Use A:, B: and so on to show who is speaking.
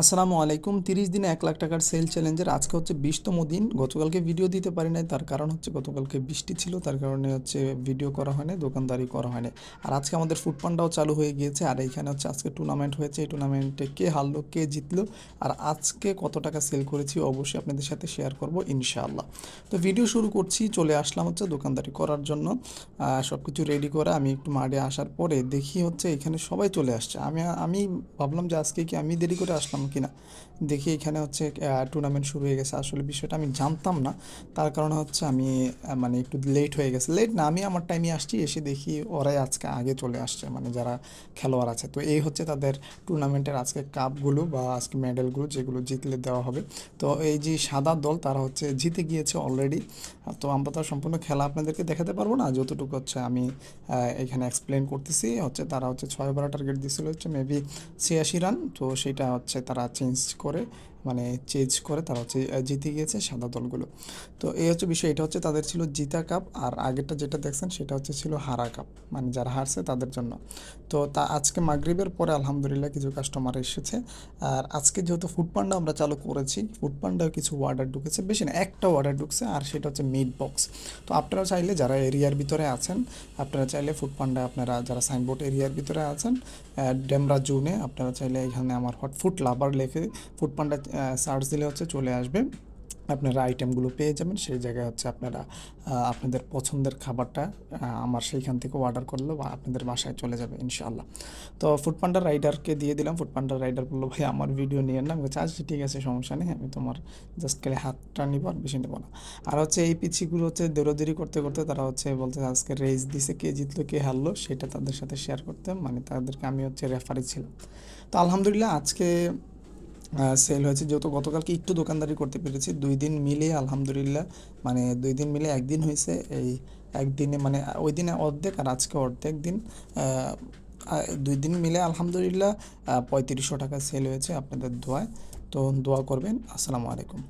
A: আসসালামু আলাইকুম। তিরিশ দিনে এক লাখ টাকার সেল চ্যালেঞ্জের আজকে হচ্ছে বিশতম দিন। গতকালকে ভিডিও দিতে পারি নাই। তার কারণ হচ্ছে গতকালকে বৃষ্টি ছিল। তার কারণে হচ্ছে ভিডিও করা হয়নি দোকানদারি করা হয়নি আর আজকে আমাদের ফুড পান্ডাও চালু হয়ে গিয়েছে। আর এইখানে হচ্ছে আজকে টুর্নামেন্ট হয়েছে। এই টুর্নামেন্টে কে হারলো, কে জিতলো, আর আজকে কত টাকা সেল করেছি অবশ্যই আপনাদের সাথে শেয়ার করব ইনশাআল্লাহ। তো ভিডিও শুরু করছি। চলে আসলাম হচ্ছে দোকানদারি করার জন্য। সব কিছু রেডি করে আমি একটু মাঠে আসার পরে দেখি হচ্ছে এখানে সবাই চলে আসছে। আমি আমি ভাবলাম যে আজকে কি আমি দেরি করে আসলাম কিনা। দেখি এখানে হচ্ছে টুর্নামেন্ট শুরু হয়ে গেছে। আসলে বিষয়টা আমি জানতাম না। তার কারণে হচ্ছে আমি মানে একটু লেট হয়ে গেছে। লেট না, আমি আমার টাইমে আসছি, এসে দেখি ওরাই আজকে আগে চলে আসছে মানে যারা খেলোয়াড় আছে। তো এই হচ্ছে তাদের টুর্নামেন্টের আজকে কাপগুলো বা আজকে মেডেলগুলো যেগুলো জিতলে দেওয়া হবে। তো এই যে সাদা দল, তারা হচ্ছে জিতে গিয়েছে অলরেডি তো আমরা তো আর সম্পূর্ণ খেলা আপনাদেরকে দেখাতে পারব না। যতটুকু হচ্ছে আমি এখানে এক্সপ্লেন করতেছি। হচ্ছে তারা হচ্ছে ছয় ওভার টার্গেট দিয়েছিল হচ্ছে মেবি ছিয়াশি রান তো সেটা হচ্ছে তারা চেঞ্জ করে মানে চেঞ্জ করে তারা হচ্ছে জিতে গিয়েছে সাদা দলগুলো। তো এই হচ্ছে বিষয়, এটা হচ্ছে তাদের ছিল জিতা কাপ আর আগেরটা যেটা দেখছেন সেটা হচ্ছে ছিল হারা কাপ মানে যারা হারছে তাদের জন্য। তো তা আজকে মাগরিবের পরে আলহামদুলিল্লাহ কিছু কাস্টমার এসেছে। আর আজকে যেহেতু ফুড পান্ডা আমরা চালু করেছি ফুড পান্ডাও কিছু অর্ডার ঢুকেছে, বেশি না, একটা অর্ডার ঢুকছে, আর সেটা হচ্ছে মিট বক্স তো আপনারা চাইলে যারা এরিয়ার ভিতরে আছেন, আপনারা চাইলে ফুড পান্ডা আপনারা যারা সাইনবোর্ড এরিয়ার ভিতরে আছেন ডেমরা জুনে আপনারা চাইলে এখানে আমার হট ফুড লাভার লেখে ফুড পান্ডা সার্চ দিলে হচ্ছে চলে আসবে। আপনারা আইটেমগুলো পেয়ে যাবেন। সেই জায়গায় হচ্ছে আপনারা আপনাদের পছন্দের খাবারটা আমার সেইখান থেকে অর্ডার করল বা আপনাদের বাসায় চলে যাবে ইনশাআল্লাহ। তো ফুড রাইডারকে দিয়ে দিলাম। ফুড রাইডার বলল, ভাই, আমার ভিডিও নিয়ে না বলছি আচ্ছা ঠিক আছে, সমস্যা নেই। আমি তোমার জাস্ট খালি হাতটা নিব আর বেশি নেব না। আর হচ্ছে এই পিছিগুলো হচ্ছে দৌড়াদৌড়ি করতে করতে তারা হচ্ছে বলতে আজকে রেস দিছে, কে জিতলো, কে হারলো, সেটা তাদের সাথে শেয়ার করতে। মানে তাদেরকে আমি হচ্ছে রেফারি ছিলাম। তো আলহামদুলিল্লাহ আজকে সেল হয়েছে। যেহেতু গতকালকে একটু দোকানদারি করতে পেরেছি, দুই দিন মিলে আলহামদুলিল্লাহ মানে দুই দিন মিলে একদিন হয়েছে। এই একদিনে মানে ওই দিনে অর্ধেক আর আজকে অর্ধেক দিন দুই দিন মিলে আলহামদুলিল্লাহ পঁয়ত্রিশশো টাকা সেল হয়েছে আপনাদের দোয়ায়। তো দোয়া করবেন। আসসালামু আলাইকুম।